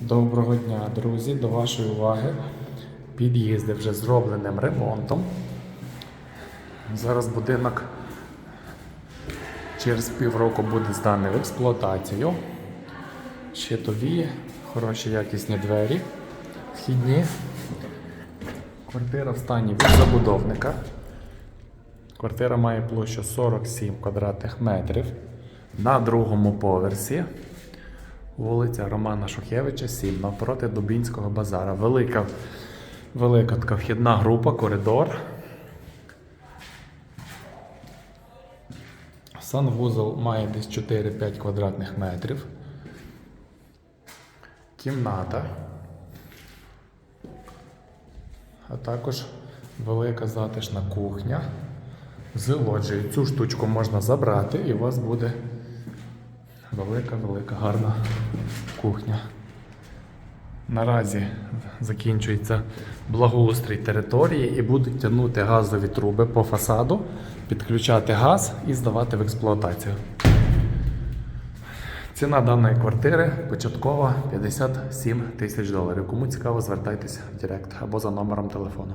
Доброго дня, друзі! До вашої уваги під'їзди вже зробленим ремонтом. Зараз будинок через півроку буде зданий в експлуатацію. Щитові, хороші якісні двері, вхідні. Квартира в стані від забудовника. Квартира має площу 47 квадратних метрів на другому поверсі. Вулиця Романа Шухевича, 7, навпроти Дубінського базара. Велика, велика така вхідна група, коридор. Санвузол має десь 4-5 квадратних метрів. Кімната. А також велика затишна кухня. З лоджією. Цю штучку можна забрати і у вас буде велика, велика, гарна кухня. Наразі закінчується благоустрій території і будуть тягнути газові труби по фасаду, підключати газ і здавати в експлуатацію. Ціна даної квартири початкова 57 тисяч доларів. Кому цікаво, звертайтеся в Директ або за номером телефону.